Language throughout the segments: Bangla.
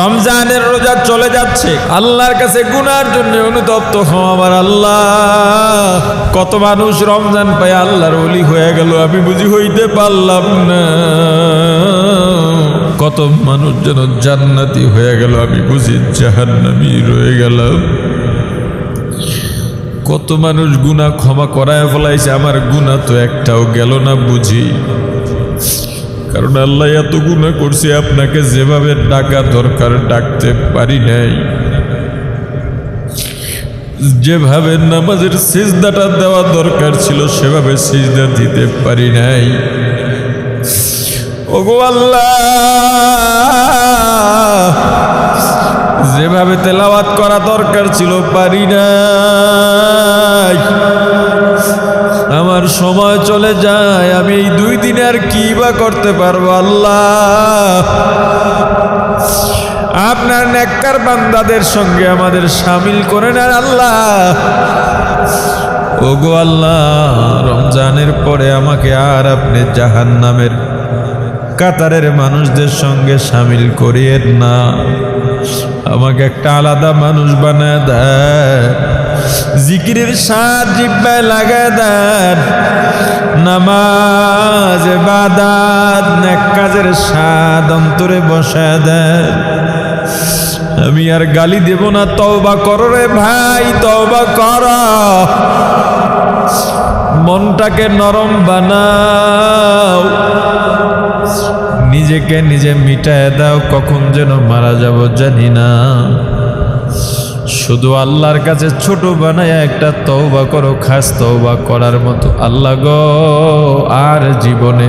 রমজানের রোজা চলে যাচ্ছে। আল্লাহর কাছে গুনার জন্য অনুতপ্ত আমার আল্লাহ। কত মানুষ রমজান পায় আল্লাহর অলি হয়ে গেল, আমি বুঝি হইতে পারলাম না। কত মানুষ যেন জান্নাতি হয়ে গেল, আমি বুঝি জাহান্নামি রয়ে গেলাম। কত মানুষ গুনাহ ক্ষমা করায় ফেলাইছে, আমার গুনাহ তো একটাও গেল না বুঝি। কারণ আল্লাহ এত গুণা করছে, আপনাকে যেভাবে ডাকা দরকার, ডাকতে পারি নাই। যেভাবে নামাজের সিজদাটা দেওয়া দরকার ছিল, সেভাবে সিজদা দিতে পারি নাই। ওগো আল্লাহ! যেভাবে তেলাওয়াত করা দরকার ছিল, পারি নাই। আমার সময় চলে যায়, আমি এই দুই দিনে আর কি বা করতে পারব, আল্লাহ। আপনার নেককার বান্দাদের সঙ্গে আমাদের সামিল করে নেন, আল্লাহ। ওগো আল্লাহ, রমজানের পরে আমাকে আর আপনি জাহান নামের কাতারের মানুষদের সঙ্গে সামিল করিয়েন না। আমাকে একটা আলাদা মানুষ বানায় দেয়। জিকিরের সাত জিব্বায় লাগায় দেন নামাজ বাদাত কাজের স্বাদ অন্তরে বসায় দেন আমি আর গালি দেব না, তওবা করো রে ভাই, তওবা কর। মনটাকে নরম বানাও। নিজেকে নিজে মিটায় দাও, কখন যেন মারা যাব জানি না। শুধু আল্লাহর কাছে ছোট বানায় একটা তওবা করো, খাস তওবা করার মতো আল্লাহ গো, আর জীবনে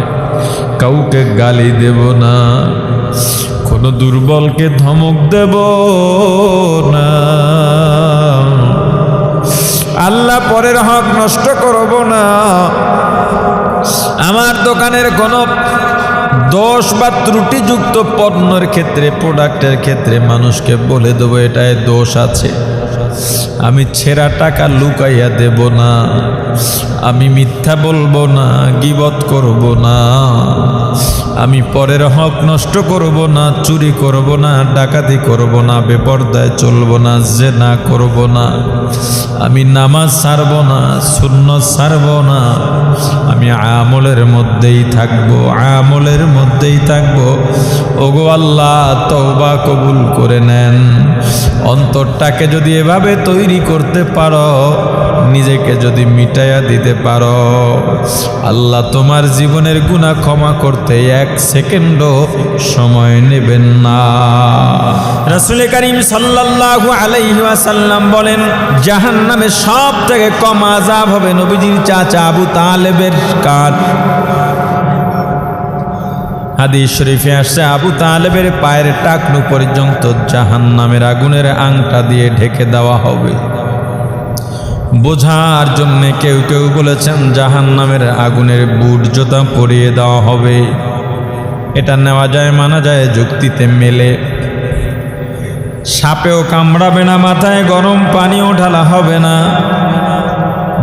কাউকে গালি দেব না। কোনো দুর্বলকে ধমক দেব না। আল্লাহ পরের হক নষ্ট করব না। আমার দোকানের কোনো দোষ বা ত্রুটিযুক্ত পণ্যের ক্ষেত্রে প্রোডাক্টের ক্ষেত্রে মানুষকে বলে দেবো এটায় দোষ আছে। আমি ছেঁড়া টাকা লুকাইয়া দেব না। আমি মিথ্যা বলব না, গিবত করব না। আমি পরের হক নষ্ট করব না, চুরি করব না, ডাকাতি করব না, বেপর্দায় চলব না যে না করব না। আমি নামাজ ছাড়ব না শূন্য ছাড়ব না। আমি আমলের মধ্যেই থাকব, আমলের মধ্যেই থাকব। ওগো আল্লাহ, তওবা কবুল করে নেন। অন্তরটাকে যদি এভাবে তৈরি করতে পারো? নিজেকে যদি মিটাইয়া দিতে পারো। আল্লাহ তোমার জীবনের গুণা ক্ষমা করতে এক সেকেন্ডও সময় নেবেন না। রসুল করিম সাল্লাল্লাহু আলাইহি ওয়াসাল্লাম বলেন জাহান্নামে সব থেকে কম আজাব হবে নবীজির চাচা আবু তালেবের কাঠ হাদিস শরীফে আসছে, আবু তালেবের পায়ের টাকনু পর্যন্ত জাহান্নামের আগুনের আংটা দিয়ে ঢেকে দেওয়া হবে। বোঝার জন্য কেউ কেউ বলেছেন জাহান নামের আগুনের বুট জোতা পরিয়ে দেওয়া হবে। এটা নেওয়া যায়, মানা যায়, যুক্তিতে মেলে। সাপেও কামড়াবে না, মাথায় গরম পানিও ঢালা হবে না,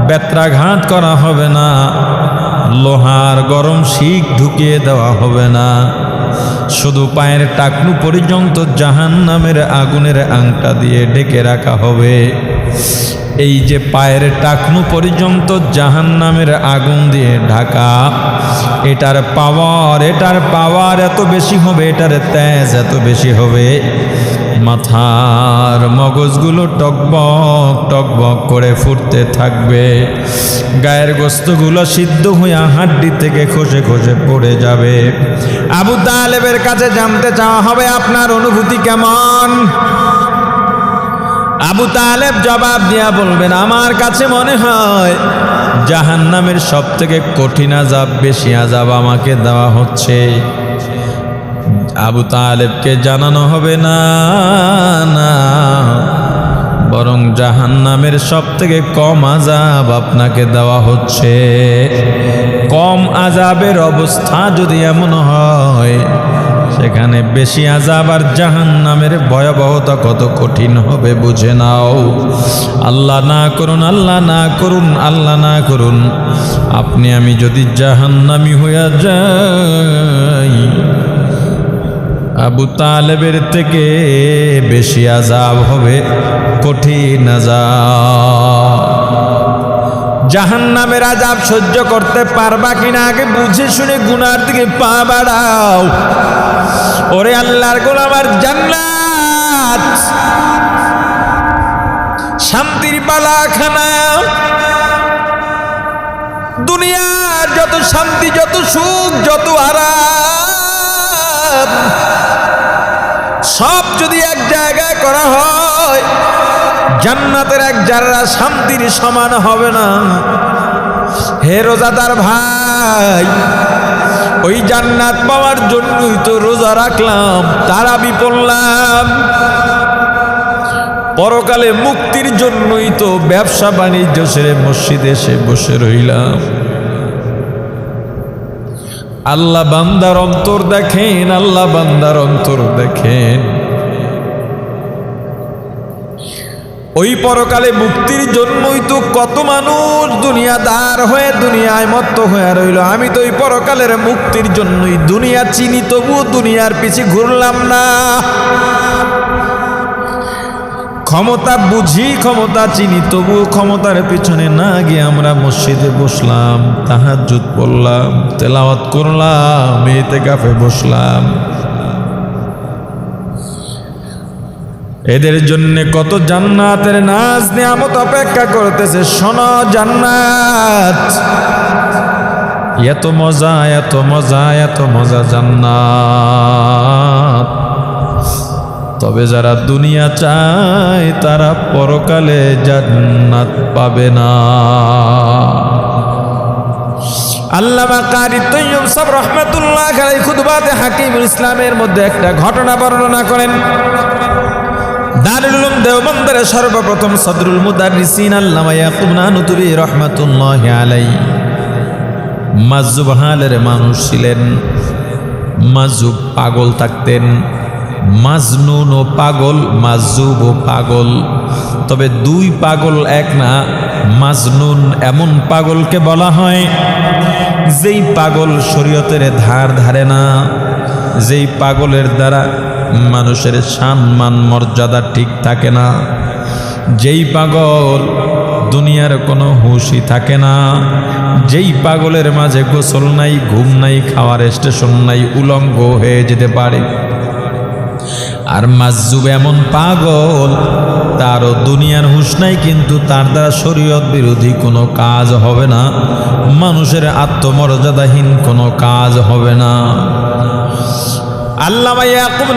বেত্রাঘাত করা হবে না। লোহার গরম শিখ ঢুকিয়ে দেওয়া হবে না। শুধু পায়ের টাকনু পর্যন্ত জাহান নামের আগুনের আংটা দিয়ে ডেকে রাখা হবে। এই যে পায়ের টাকনু পর্যন্ত জাহান নামের আগুন দিয়ে ঢাকা, এটার পাওয়ার এটার পাওয়ার এত বেশি হবে, এটার তেজ এত বেশি হবে। মাথার মগজগুলো টকবক টকবক করে ফুটতে থাকবে। গায়ের গোস্তগুলো সিদ্ধ হইয়া হাড্ডি থেকে খসে খসে পড়ে যাবে। আবু তালেবের কাছে জানতে চাওয়া হবে আপনার অনুভূতি কেমন? আবু তালেব জবাব দিয়া বলবেন, আমার কাছে মনে হয় জাহান নামের সব থেকে কঠিন আজাব বেশি আজাব আমাকে দেওয়া হচ্ছে। আবু তালেবকে জানানো হবে, না না, বরং জাহান নামের সব থেকে কম আজাব আপনাকে দেওয়া হচ্ছে। কম আজাবের অবস্থা যদি এমন হয় সেখানে বেশি আজাব আর জাহান নামের ভয়াবহতা কত কঠিন হবে বুঝে নাও। আল্লাহ না করুন, আল্লাহ না করুন, আল্লাহ না করুন। আপনি, আমি যদি জাহান্নামি হইয়া যাই, আবু তালেবের থেকে বেশি আজাব হবে কঠিন আজাব জাহান নামের আজাব সহ্য করতে পারবা কিনা আগে বুঝে শুনে গুনার দিকে পা বাড়াও। ওরে আল্লাহর গোলামার জান্নাত। শান্তির বালাখানা দুনিয়ার যত শান্তি, যত সুখ, যত আরাম, সব যদি এক জায়গায় করা হয় জান্নাতের এক যারা শান্তির সমান হবে না। হে রোজাদার ভাই, ওই জান্নাত পাওয়ার জন্যই তো রোজা রাখলাম, তারা বিপড়লাম পরকালে মুক্তির জন্যই তো ব্যবসা বাণিজ্য ছেড়ে মসজিদে এসে বসে রইলাম। আল্লাহ বান্দার অন্তর দেখেন, আল্লাহ বান্দার অন্তর দেখেন। ওই পরকালে মুক্তির জন্যই তো কত মানুষ দুনিয়াদার হয়ে দুনিয়ায় মত্ত হয়ে রইল। আমি তো ওই পরকালের মুক্তির জন্যই দুনিয়া চিনি তবু দুনিয়ার পিছে ঘুরলাম না। ক্ষমতা বুঝি, ক্ষমতা চিনি তবু ক্ষমতার পিছনে না গিয়ে আমরা মসজিদে বসলাম, তাহাজ্জুদ পড়লাম, তেলাওয়াত করলাম এতে কাফে বসলাম। এদের জন্য কত জান্নাতের নাচ নিয়ামত অপেক্ষা করতেছে, শোন জান্নাত। এত মজা এত মজা এত মজা জান্নাত। তবে যারা দুনিয়া চায়, তারা পরকালে জান্নাত পাবে না। আল্লামা কারি সাহ রহমাতুল্লাহ খুদবাতে হাকিমুল ইসলামের মধ্যে একটা ঘটনা বর্ণনা করেন। দারুল উলুম দেওবন্দরের সর্বপ্রথম সদরুল মুদারিসিন আল্লামা ইয়াকুব নানুতুবি রহমাতুল্লাহ আলাই মাজুব হালের মানুষ ছিলেন, মাজুব পাগল থাকতেন, মাজনুন ও পাগল, মাজুব ও পাগল। তবে দুই পাগল এক না, মাজনুন এমন পাগলকে বলা হয়, যেই পাগল শরীয়তের ধার ধারে না, যেই পাগলের দ্বারা মানুষের সম্মান, মর্যাদা ঠিক থাকে না। যেই পাগল দুনিয়ার কোনো হুশই থাকে না। যেই পাগলের মাঝে গোসল নাই, ঘুম নাই, খাওয়ার স্টেশন নাই, উলঙ্গ হয়ে যেতে পারে। আর মাজুব এমন পাগল, তারও দুনিয়ার হুশ নাই, কিন্তু তার দ্বারা শরীয়ত বিরোধী কোনো কাজ হবে না। মানুষের আত্মমর্যাদাহীন কোনো কাজ হবে না। আল্লামা ইয়াকুব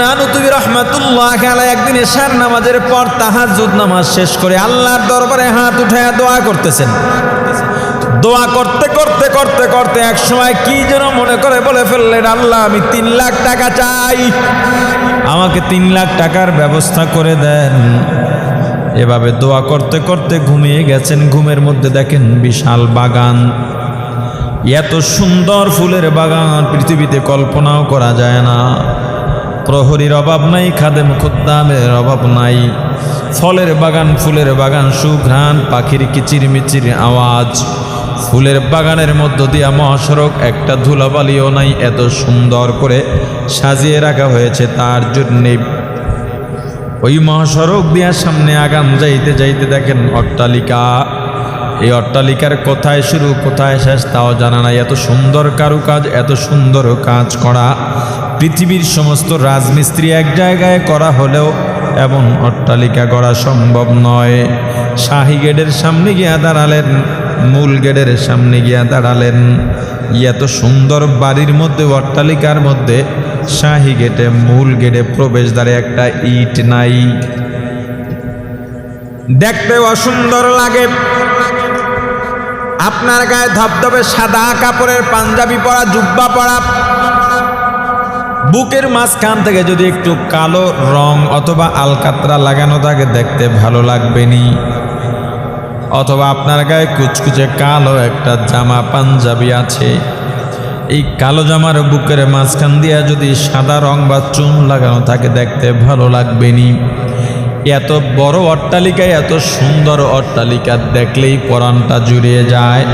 রহমাতুল্লাহ আলাই একদিন এশার নামাজের পর তাহাজ্জুদ নামাজ শেষ করে আল্লাহর দরবারে হাত উঠায় দোয়া করতেছেন। দোয়া করতে করতে করতে করতে এক সময় কি যেন মনে করে বলে ফেললেন, আল্লাহ, আমি তিন লাখ টাকা চাই। আমাকে তিন লাখ টাকার ব্যবস্থা করে দেন। এভাবে দোয়া করতে করতে ঘুমিয়ে গেছেন। ঘুমের মধ্যে দেখেন বিশাল বাগান। এত সুন্দর ফুলের বাগান পৃথিবীতে কল্পনাও করা যায় না। প্রহরীর অভাব নাই, খাদেম খুদ্দামের অভাব নাই। ফলের বাগান, ফুলের বাগান, সুঘ্রাণ, পাখির কিচির মিচির আওয়াজ। ফুলের বাগানের মধ্য দিয়া মহাসড়ক, একটা ধুলাবালিও নাই, এত সুন্দর করে সাজিয়ে রাখা হয়েছে তার জন্যে। ওই মহাসড়ক দিয়া সামনে আগাম যাইতে যাইতে দেখেন অট্টালিকা। এই অট্টালিকার কোথায় শুরু, কোথায় শেষ তাও জানা নাই। এত সুন্দর কারুকাজ, এত সুন্দর কাজ করা। পৃথিবীর সমস্ত রাজমিস্ত্রি এক জায়গায় করা হলেও এমন অট্টালিকা করা সম্ভব নয়। শাহী গেটের সামনে গিয়া দাঁড়ালেন, মূল গেটের সামনে গিয়া দাঁড়ালেন। এত সুন্দর বাড়ির মধ্যে, অট্টালিকার মধ্যে শাহী গেটে, মূল গেটে প্রবেশদ্বারে একটা ইট নাই। দেখতে অসুন্দর লাগে। আপনার গায়ে ধবধবে সাদা কাপড়ের পাঞ্জাবি পরা, জুব্বা পরা। বুকের মাঝখান থেকে যদি একটু কালো রং অথবা আলকাতরা লাগানো থাকে, দেখতে ভালো লাগবে লাগবেনি। অথবা আপনার গায়ে কুচকুচে কালো একটা জামা, পাঞ্জাবি আছে। এই কালো জামার বুকের মাঝখান দিয়ে যদি সাদা রং বা চুন লাগানো থাকে, দেখতে ভালো লাগবে লাগবেনি। এত বড় অট্টালিকায়, এত সুন্দর অট্টালিকা দেখলেই পরাণটা জুড়িয়ে যায়।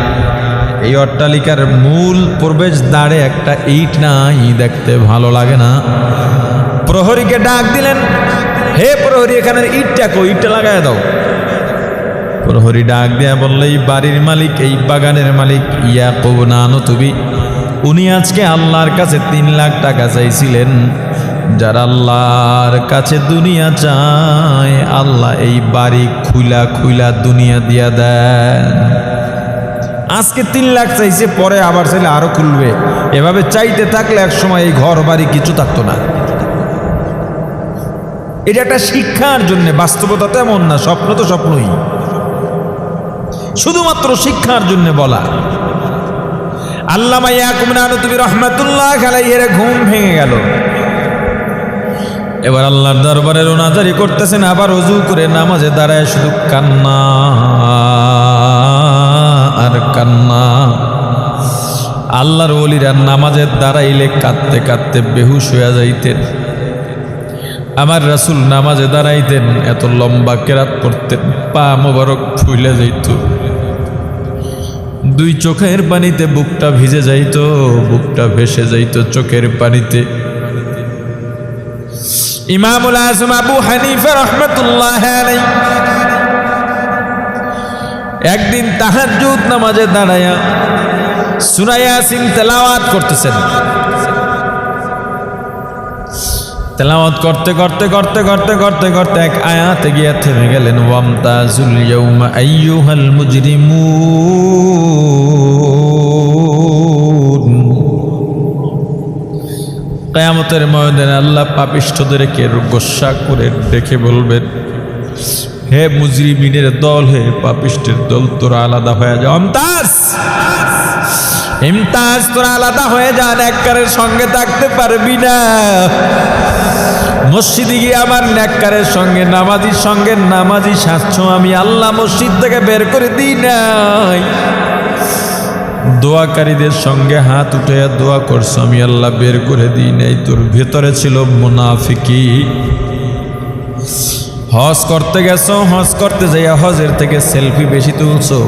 এই অট্টালিকার মূল প্রবেশ দ্বারে একটা ইট নাই, দেখতে ভালো লাগে না। প্রহরীকে ডাক দিলেন, হে প্রহরী, এখানের ইটটা কো ইটটা লাগায় দাও। প্রহরী ডাক দেয়া বললে, এই বাড়ির মালিক, এই বাগানের মালিক ইয়া কবনানো তুমি উনি আজকে আল্লাহর কাছে তিন লাখ টাকা চাইছিলেন। যারা আল্লাহর কাছে দুনিয়া চায়, আল্লাহ এই বাড়ি খুইলা খুইলা দুনিয়া দিয়া দেন। আজকে তিন লাখ চাইছে, পরে আবার চাইলে আরও খুলবে। এভাবে চাইতে থাকলে এক সময় এই ঘর বাড়ি কিছু থাকতো না। এটা একটা শিক্ষার জন্য, বাস্তবতা তেমন না, স্বপ্ন তো স্বপ্নই। শুধুমাত্র শিক্ষার জন্য বলা। আল্লামা ইয়াকুব নানুতুবি রহমাতুল্লাহ খালাইয়ের ঘুম ভেঙে গেল। এবার আল্লাহর দরবারে রোনাজারি করতেছেন, আবার অজু করে নামাজে দাঁড়ায় শুধু কান্না আর কান্না। আল্লাহর ওলিরা নামাজের দাঁড়াইলে কাঁদতে কাঁদতে বেহুশ হইয়া যাইতেন। আমার রাসুল নামাজে দাঁড়াইতেন, এত লম্বা কেরাত পড়তেন পা মোবারক ফুলে যাইত। দুই চোখের পানিতে বুকটা ভিজে যাইত, বুকটা ভেসে যাইত চোখের পানিতে। ইমামুল আজম আবু হানিফা রহমতুল্লাহ একদিন তাহার তাহাজ্জুদ নামাজে দাঁড়ায়া সুরাইয়াসিন তেলাওয়াত করতেছেন। তেলাওয়াত করতে করতে করতে করতে করতে করতে এক আয়াতে গিয়ে থেমে গেলেন, ওয়ামতাজুল ইয়াউমা আইয়ুহাল মুজরিমুন। কেয়ামতের ময়দানে আল্লাহ পাপিষ্ঠদেরকে গোসা করে ডেকে বলবেন হে মুজরিমিনের দল, হে পাপিষ্টের দল, তোরা আলাদা হয়ে যা অমতাজ ইমতাজ, তোরা আলাদা হয়ে যান, এককারের সঙ্গে থাকতে পারবি না। মসজিদে গিয়ে আমার নেককারের সঙ্গে, নামাজির সঙ্গে নামাজি সাচ্ছ আমি আল্লাহ মসজিদ থেকে বের করে দিই নাই। দোয়াকারীদের সঙ্গে হাত উঠে দোয়া করছ আমি আল্লাহ বের করে দিই নাই। তোর ভেতরে ছিল মুনাফিকি। হজ করতে গেছো, হজ করতে যাইয়া হজের থেকে সেলফি বেশি তুলছো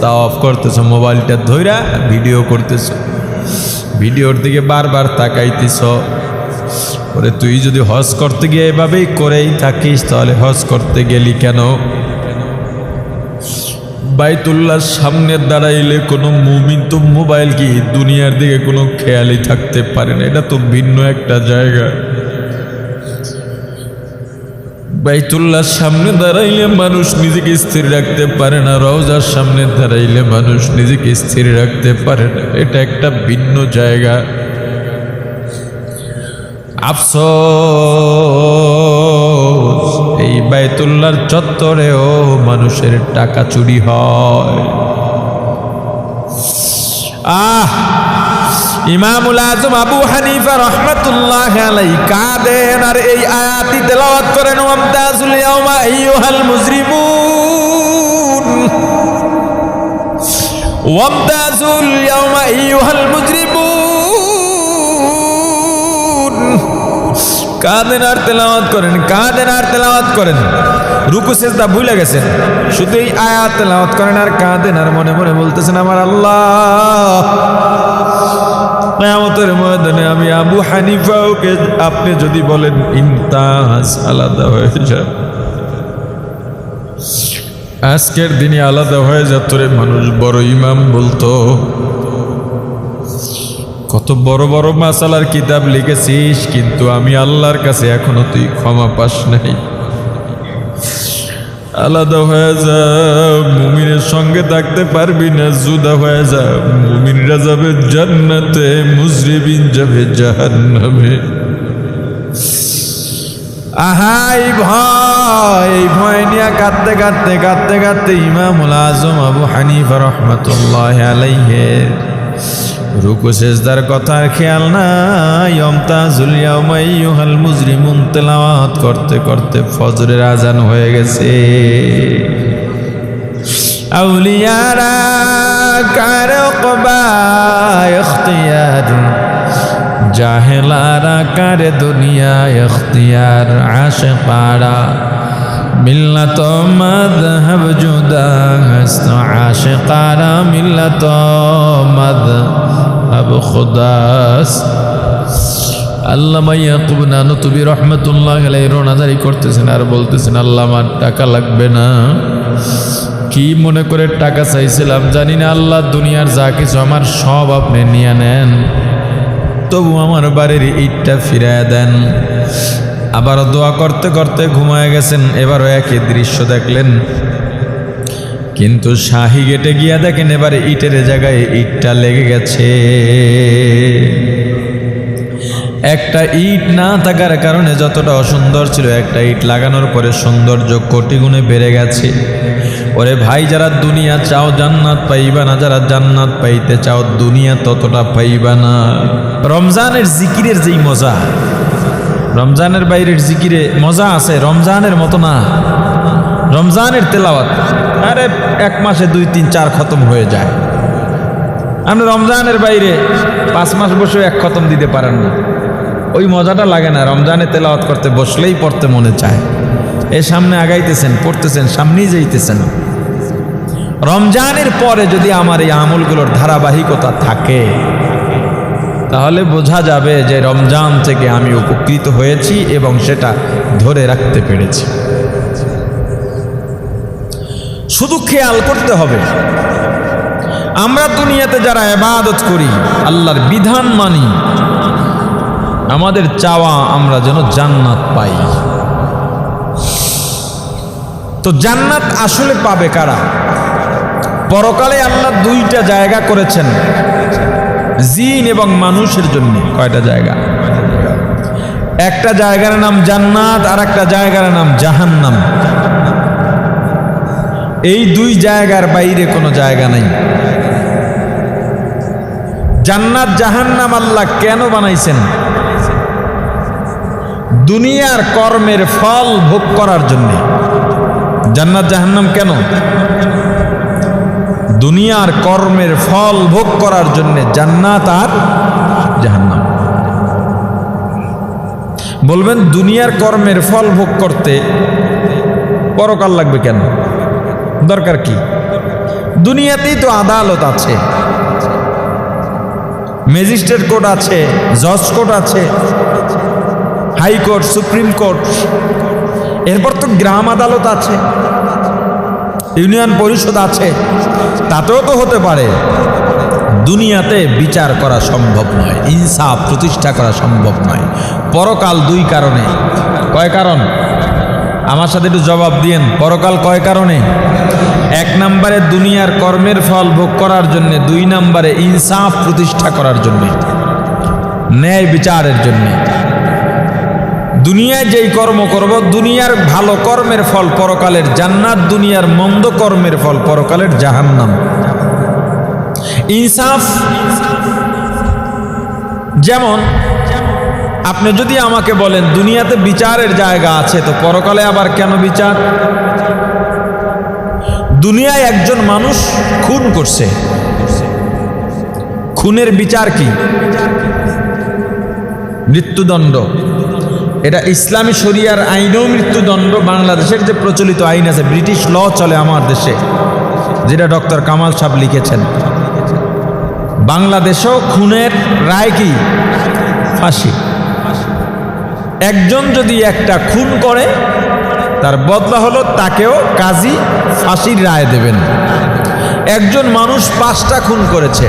তা অফ করতেছো, মোবাইলটা ধইরা ভিডিও করতেছো। ভিডিওর দিকে বারবার তাকাইতেছ। ওরে, তুই যদি হজ করতে গিয়ে এভাবেই করেই থাকিস, তাহলে হজ করতে গেলি কেন? বাইতুল্লাহর সামনে দাঁড়াইলে কোনো মুমিন তো মোবাইল কি দুনিয়ার দিকে কোনো খেয়ালই থাকতে পারে না? এটা তো ভিন্ন একটা জায়গা। বাইতুল্লাহর সামনে দাঁড়াইলে মানুষ নিজেকে স্থির রাখতে পারে না, রওজার সামনে দাঁড়াইলে মানুষ নিজেকে স্থির রাখতে পারে না। এটা একটা ভিন্ন জায়গা। আফসোস, এই বাইতুল্লার চত্বরেও মানুষের টাকা চুরি হয়। আহ! ইমামুল আজম আবু হানিফা রহমাতুল্লাহ আলাই আর এই আয়াতি তেলাওয়াত করেন ইয়াউমা আইয়ুহাল মুজরিমুন। ইয়াউমা আইয়ুহাল মুজরিমুন। আর তেলাওয়াত করেন, কাঁদেন আর তেলাওয়াত করেন। রুকু সেজদা ভুলে গেছেন শুধু এই আয়াত তেলাওয়াত করেন আর কাঁদেন আর মনে মনে বলতেছেন, আমার আল্লাহ, কেয়ামতের ময়দানে আমি আবু হানিফাওকে আপনি যদি বলেন, ইমতাজ আলাদা হয়ে যায় আজকের দিনে আলাদা হয়ে যেত রে মানুষ, বড় ইমাম বলতো। কত বড় বড় মাসালার কিতাব লিখেছিস, কিন্তু আমি আল্লাহর কাছে এখনও তুই ক্ষমা পাস নাই। আলাদা হয়ে যা, মুমিনের সঙ্গে থাকতে পারবি না, জুদা হয়ে যা। মুমিনরা যাবে জান্নাতে মুজরিবিন যাবে জাহান্নামে। আহাই ভয়, এই ভয় নিয়ে কাঁদতে কাঁদতে কাঁদতে কাঁদতে ইমামুল আজম আবু হানিফা রহমতুল্লাহ আলাইহের রুকু সেজদার কথার খেয়াল নাই। অমতাজুল ইয়াউমাইয়ুহাল মুজরিমুন, তেলাওয়াত করতে করতে ফজরের আজান হয়ে গেছে। আউলিয়ারা কার কবা ইখতিয়ার? জাহেলারা কার দুনিয়া ইখতিয়ার? আশিকারা মিল্লাত মাযহাব জুদা হস্ত আশিকারা মিল্লাত মাযহাব খুদাস। আল্লামা ইয়াকুব নানুতুবি রহমতুল্লাহ আলাই রোনাদারি করতেছেন আর বলতেছেন, আল্লাহ, আমার টাকা লাগবে না। কি মনে করে টাকা চাইছিলাম জানি না, আল্লাহ দুনিয়ার যা কিছু আমার সব আপনি নিয়ে নেন। তবু আমার বাড়ির ইটটা ফিরায় দেন। আবার দোয়া করতে করতে ঘুমায় গেছেন, এবারও একই দৃশ্য দেখলেন। কিন্তু শাহি গেটে গিয়া দেখেন এবারে ইটের জায়গায় ইটটা লেগে গেছে। একটা ইট না থাকার কারণে যতটা অসুন্দর ছিল, একটা ইট লাগানোর পরে সৌন্দর্য কোটি গুণে বেড়ে গেছে। ওরে ভাই, যারা দুনিয়া চাও জান্নাত পাইবা না, যারা জান্নাত পাইতে চাও দুনিয়া ততটা পাইবা না। রমজানের জিকিরের যেই মজা, রমজানের বাইরের জিকিরে মজা আছে, রমজানের মতো না। রমজানের তেলাওয়াত, আরে এক মাসে দুই, তিন, চার খতম হয়ে যায়। আপনি রমজানের বাইরে পাঁচ মাস বসেও এক খতম দিতে পারেন না। ওই মজাটা লাগে না, রমজানে তেলাওয়াত করতে বসলেই পড়তে মনে চায়। এ সামনে আগাইতেছেন, পড়তেছেন, সামনেই যাইতেছেন। রমজানের পরে যদি আমার এই আমলগুলোর ধারাবাহিকতা থাকে, তাহলে বোঝা যাবে যে রমজান থেকে আমি উপকৃত হয়েছি এবং সেটা ধরে রাখতে পেরেছি। শুধু খেয়াল করতে হবে। আমরা দুনিয়াতে যারা এবাদত করি, আল্লাহর বিধান মানি, আমাদের চাওয়া আমরা যেন জান্নাত পাই। তো জান্নাত আসলে পাবে কারা? পরকালে আল্লাহ দুইটা জায়গা করেছেন, জিন এবং মানুষের জন্য। কয়টা জায়গা? একটা জায়গার নাম জান্নাত আর একটা জায়গার নাম জাহান্নাম। এই দুই জায়গার বাইরে কোনো জায়গা নাই। জান্নাত জাহান্নাম আল্লাহ কেন বানাইছেন? দুনিয়ার কর্মের ফল ভোগ করার জন্য। জান্নাত জাহান্নাম কেন? দুনিয়ার কর্মের ফল ভোগ করার জন্য জান্নাত আর জাহান্নাম। বলবেন, দুনিয়ার কর্মের ফল ভোগ করতে পরকাল লাগবে কেন? দরকার কি? দুনিয়াতেই তো আদালত আছে। ম্যাজিস্ট্রেট কোর্ট আছে, জজ কোর্ট আছে হাইকোর্ট সুপ্রিম কোর্ট, এরপর তো গ্রাম আদালত আছে, ইউনিয়ন পরিষদ আছে, তাতেও তো হতে পারে। দুনিয়াতে বিচার করা সম্ভব নয়, ইনসাফ প্রতিষ্ঠা করা সম্ভব নয়। পরকাল দুই কারণে। কয় কারণ? আমার সাথে একটু জবাব দিয়েন। পরকাল কয় কারণে? এক নম্বরে দুনিয়ার কর্মের ফল ভোগ করার জন্য, দুই নম্বরে ইনসাফ প্রতিষ্ঠা করার জন্য, ন্যায় বিচারের জন্য। দুনিয়ায় যেই কর্ম করব, দুনিয়ার ভালো কর্মের ফল পরকালের জান্নাত, দুনিয়ার মন্দ কর্মের ফল পরকালের জাহান্নাম। ইনসাফ যেমন আপনি যদি আমাকে বলেন, দুনিয়াতে বিচারের জায়গা আছে তো পরকালে আবার কেন বিচার? দুনিয়ায় একজন মানুষ খুন করছে। খুনের বিচার কি? মৃত্যুদণ্ড। এটা ইসলামী শরিয়ার আইনেও মৃত্যুদণ্ড। বাংলাদেশের যে প্রচলিত আইন আছে, ব্রিটিশ ল চলে আমার দেশে, যেটা ডক্টর কামাল সাহেব লিখেছেন। বাংলাদেশেও খুনের রায় কি? ফাঁসি। একজন যদি একটা খুন করে, তার বদলা হলো তাকেও কাজী ফাঁসির রায় দেবেন। একজন মানুষ পাঁচটা খুন করেছে।